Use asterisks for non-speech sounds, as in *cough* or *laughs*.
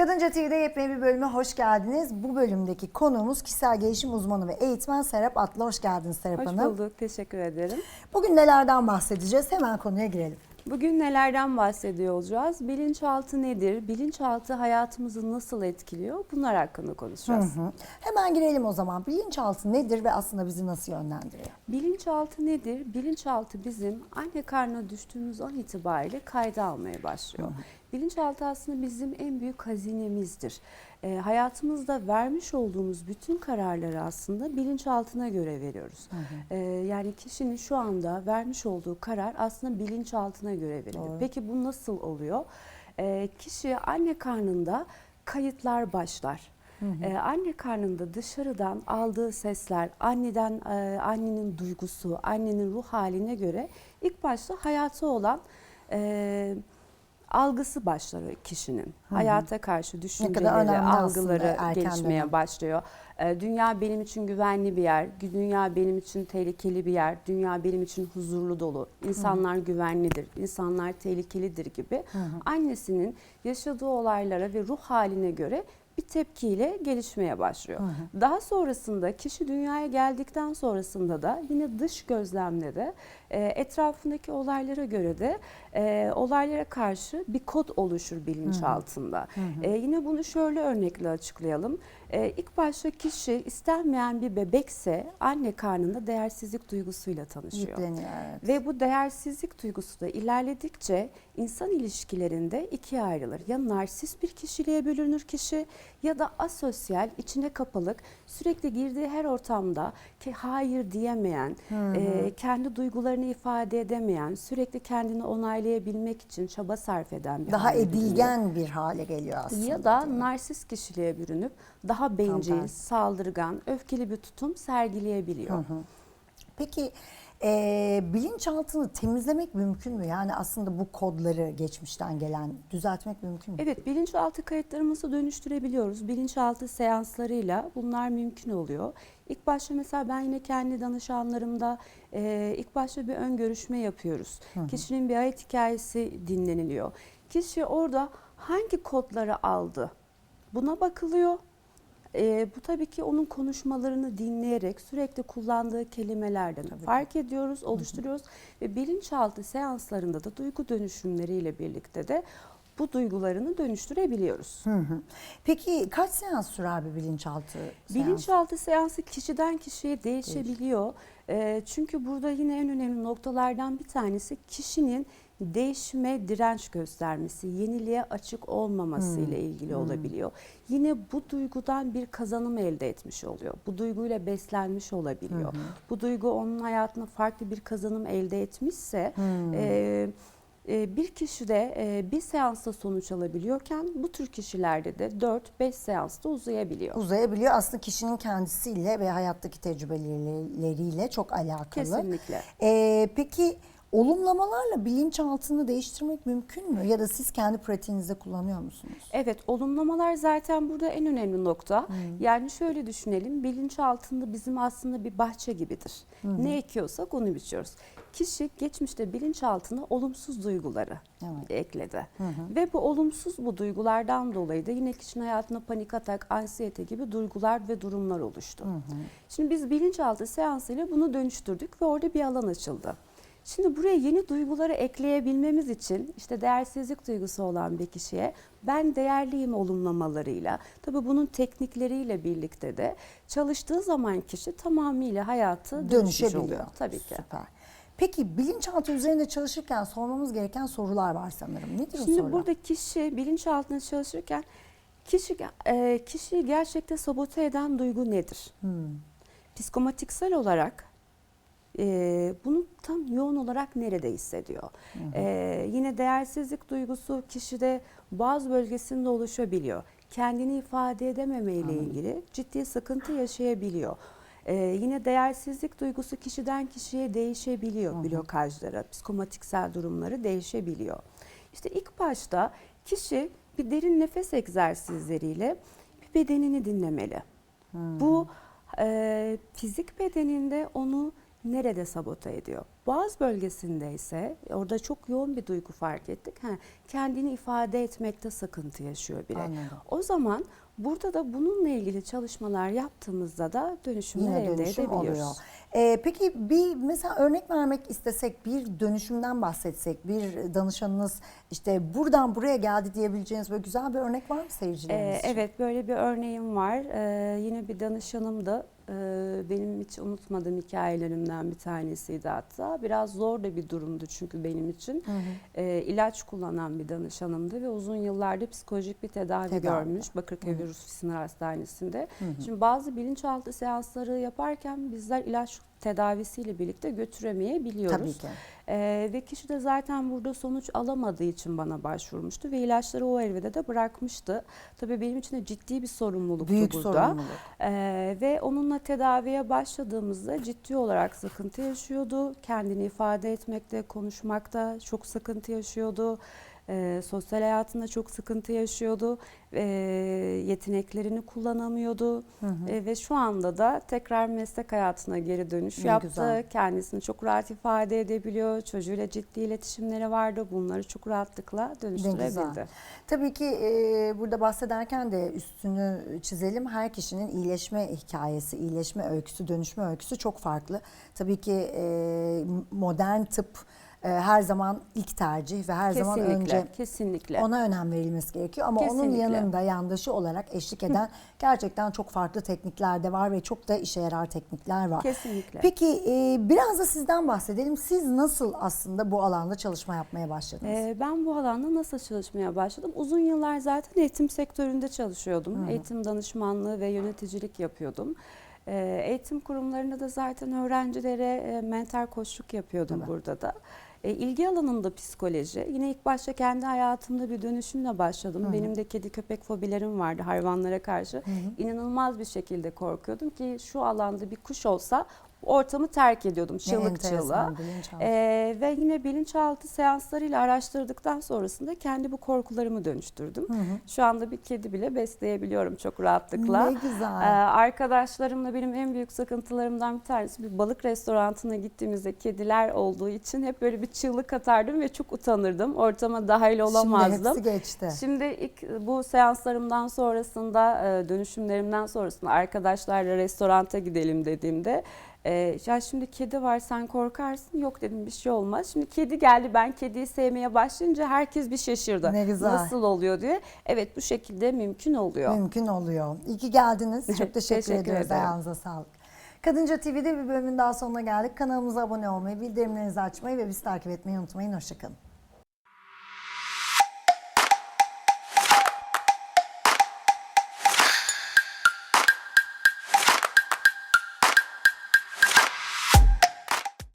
Kadınca TV'de yepyeni bir bölüme hoş geldiniz. Bu bölümdeki konuğumuz kişisel gelişim uzmanı ve eğitmen Serap Atlı. Hoş geldiniz Serap Hoş Hanım. bulduk, teşekkür ederim. Bugün nelerden bahsedeceğiz? Hemen konuya girelim. Bugün nelerden bahsediyor olacağız? Bilinçaltı nedir? Bilinçaltı hayatımızı nasıl etkiliyor? Bunlar hakkında konuşacağız. Hı. Hemen girelim o zaman. Bilinçaltı nedir ve aslında bizi nasıl yönlendiriyor? Bilinçaltı nedir? Bilinçaltı bizim anne karnına düştüğümüz an itibariyle kayda almaya başlıyor. Bilinçaltı aslında bizim en büyük hazinemizdir. Ee, hayatımızda vermiş olduğumuz bütün kararları aslında bilinçaltına göre veriyoruz. Ee, yani kişinin şu anda vermiş olduğu karar aslında bilinçaltına göre verilir. Doğru. Peki bu nasıl oluyor? Ee, kişi anne karnında kayıtlar başlar. Ee, anne karnında dışarıdan aldığı sesler, anneden e, annenin duygusu, annenin ruh haline göre ilk başta hayatı olan e, algısı başlar kişinin. Hayata karşı düşünceleri, algıları gelişmeye dönem. başlıyor. Ee, dünya benim için güvenli bir yer, dünya benim için tehlikeli bir yer, dünya benim için huzurlu dolu, insanlar güvenlidir, insanlar tehlikelidir gibi annesinin yaşadığı olaylara ve ruh haline göre bir tepkiyle gelişmeye başlıyor. Daha sonrasında kişi dünyaya geldikten sonrasında da yine dış gözlemle de e, etrafındaki olaylara göre de e, olaylara karşı bir kod oluşur bilinçaltında. E, yine bunu şöyle örnekle açıklayalım. E, ilk başta kişi istenmeyen bir bebekse anne karnında değersizlik duygusuyla tanışıyor. Yükleniyor. Evet. Ve bu değersizlik duygusu da ilerledikçe insan ilişkilerinde ikiye ayrılır. Ya narsist bir kişiliğe bölünür kişi ya da asosyal, içine kapalık, sürekli girdiği her ortamda ki hayır diyemeyen, e, kendi duygularını ifade edemeyen, sürekli kendini onaylayabilmek için çaba sarf eden bir Daha edilgen bir hale geliyor aslında. Ya da narsist kişiliğe bürünüp daha bencil, tersi. saldırgan, öfkeli bir tutum sergileyebiliyor. Peki e, bilinçaltını temizlemek mümkün mü? Yani aslında bu kodları geçmişten gelen düzeltmek mümkün mü? Evet, bilinçaltı kayıtlarımızı dönüştürebiliyoruz. Bilinçaltı seanslarıyla bunlar mümkün oluyor. İlk başta mesela ben yine kendi danışanlarımda e, ilk başta bir ön görüşme yapıyoruz. Kişinin bir hayat hikayesi dinleniliyor. Kişi orada hangi kodları aldı? Buna bakılıyor. E, bu tabii ki onun konuşmalarını dinleyerek sürekli kullandığı kelimelerden fark ediyoruz, oluşturuyoruz ve bilinçaltı seanslarında da duygu dönüşümleriyle birlikte de bu duygularını dönüştürebiliyoruz. Hı hı. Peki kaç seans sürer bir bilinçaltı seansı? Bilinçaltı seansı kişiden kişiye değişebiliyor. Ee, çünkü burada yine en önemli noktalardan bir tanesi kişinin değişime direnç göstermesi, yeniliğe açık olmaması ile ilgili olabiliyor. Yine bu duygudan bir kazanım elde etmiş oluyor. Bu duyguyla beslenmiş olabiliyor. Bu duygu onun hayatına farklı bir kazanım elde etmişse e, e, bir kişi de e, bir seansta sonuç alabiliyorken bu tür kişilerde de 4-5 seansta uzayabiliyor. uzayabiliyor. Aslında kişinin kendisiyle ve hayattaki tecrübeleriyle çok alakalı. Kesinlikle. Ee, peki olumlamalarla bilinçaltını değiştirmek mümkün mü? Ya da siz kendi pratiğinizde kullanıyor musunuz? Evet, olumlamalar zaten burada en önemli nokta. Yani şöyle düşünelim, bilinçaltında bizim aslında bir bahçe gibidir. Ne ekiyorsak onu biçiyoruz. Kişi geçmişte bilinçaltına olumsuz duyguları Evet. ekledi. Ve bu olumsuz bu duygulardan dolayı da yine kişinin hayatında panik atak, ansiyete gibi duygular ve durumlar oluştu. Şimdi biz bilinçaltı seansıyla bunu dönüştürdük ve orada bir alan açıldı. Şimdi buraya yeni duyguları ekleyebilmemiz için işte değersizlik duygusu olan bir kişiye ben değerliyim olumlamalarıyla tabii bunun teknikleriyle birlikte de çalıştığı zaman kişi tamamıyla hayatı Dönüşebiliyor. oluyor. Tabii ki. Süper. Peki bilinçaltı üzerinde çalışırken sormamız gereken sorular var sanırım. Nedir o Şimdi sorular? burada kişi bilinçaltında çalışırken kişi e, kişiyi gerçekte sabote eden duygu nedir? Hmm. Psikomatiksel olarak e, bunu tam yoğun olarak nerede hissediyor? E, yine değersizlik duygusu kişide bazı bölgesinde oluşabiliyor. Kendini ifade edememe ile ilgili ciddi sıkıntı yaşayabiliyor. E, yine değersizlik duygusu kişiden kişiye değişebiliyor blokajları, psikomatiksel durumları değişebiliyor. İşte ilk başta kişi bir derin nefes egzersizleriyle bir bedenini dinlemeli. Bu e, fizik bedeninde onu nerede sabote ediyor? Boğaz bölgesinde ise orada çok yoğun bir duygu fark ettik. Ha, kendini ifade etmekte sıkıntı yaşıyor. Anladım. O zaman burada da bununla ilgili çalışmalar yaptığımızda da dönüşümler Yine elde dönüşüm edebiliyoruz. oluyor. Ee, peki bir mesela örnek vermek istesek bir dönüşümden bahsetsek bir danışanınız işte buradan buraya geldi diyebileceğiniz böyle güzel bir örnek var mı seyircilerimiz Ee, için? evet böyle bir örneğim var. Ee, yine bir danışanımdı. Ee, benim hiç unutmadığım hikayelerimden bir tanesiydi hatta. Biraz zor da bir durumdu çünkü benim için. Ee, ilaç kullanan bir danışanımdı ve uzun yıllardır psikolojik bir tedavi, Tedavi. görmüş Bakırköy Virüs Sinir Hastanesi'nde. Şimdi bazı bilinçaltı seansları yaparken bizler ilaç tedavisiyle birlikte götüremeyebiliyoruz. Tabii ki. Ee, ve kişi de zaten burada sonuç alamadığı için bana başvurmuştu ve ilaçları o evrede de bırakmıştı. Tabii benim için de ciddi bir sorumluluktu Büyük burada. sorumluluk. Ee, ve onunla tedaviye başladığımızda ciddi olarak sıkıntı yaşıyordu. Kendini ifade etmekte, konuşmakta çok sıkıntı yaşıyordu. Ee, sosyal hayatında çok sıkıntı yaşıyordu. Ee, yeteneklerini kullanamıyordu. Ee, ve şu anda da tekrar meslek hayatına geri dönüş Ne yaptı. güzel. Kendisini çok rahat ifade edebiliyor. Çocuğuyla ciddi iletişimleri vardı. Bunları çok rahatlıkla dönüştürebildi. Tabii ki e, burada bahsederken de üstünü çizelim. Her kişinin iyileşme hikayesi, iyileşme öyküsü, dönüşme öyküsü çok farklı. Tabii ki e, modern tıp e, her zaman ilk tercih ve her zaman Kesinlikle, önce kesinlikle. ona önem verilmesi gerekiyor. Ama onun Kesinlikle. yanında yandaşı olarak eşlik eden gerçekten çok farklı teknikler de var ve çok da işe yarar teknikler var. Kesinlikle. Peki e, biraz da sizden bahsedelim. Siz nasıl aslında bu alanda çalışma yapmaya başladınız? Ee, ben bu alanda nasıl çalışmaya başladım? Uzun yıllar zaten eğitim sektöründe çalışıyordum. Eğitim danışmanlığı ve yöneticilik yapıyordum. Ee, eğitim kurumlarında da zaten öğrencilere e, mentor koçluk yapıyordum Tabii. burada da. E, ilgi alanımda psikoloji. Yine ilk başta kendi hayatımda bir dönüşümle başladım. Benim de kedi köpek fobilerim vardı hayvanlara karşı. İnanılmaz bir şekilde korkuyordum ki şu alanda bir kuş olsa ortamı terk ediyordum çığlık çığlığa. Ee, ve yine bilinçaltı seanslarıyla araştırdıktan sonrasında kendi bu korkularımı dönüştürdüm. Şu anda bir kedi bile besleyebiliyorum çok rahatlıkla. Ne güzel. Ee, arkadaşlarımla benim en büyük sıkıntılarımdan bir tanesi bir balık restoranına gittiğimizde kediler olduğu için hep böyle bir çığlık atardım ve çok utanırdım. Ortama dahil olamazdım. Şimdi hepsi geçti. Şimdi ilk bu seanslarımdan sonrasında, e, dönüşümlerimden sonrasında arkadaşlarla restoranta gidelim dediğimde e, ya şimdi kedi var sen korkarsın. Yok dedim bir şey olmaz. Şimdi kedi geldi ben kediyi sevmeye başlayınca herkes bir şaşırdı. Ne güzel. Nasıl oluyor diye. Evet bu şekilde mümkün oluyor. Mümkün oluyor. İyi ki geldiniz. Çok *laughs* teşekkür, Teşekkür ediyoruz. Ayağınıza sağlık. Kadınca TV'de bir bölümün daha sonuna geldik. Kanalımıza abone olmayı, bildirimlerinizi açmayı ve bizi takip etmeyi unutmayın. Hoşçakalın.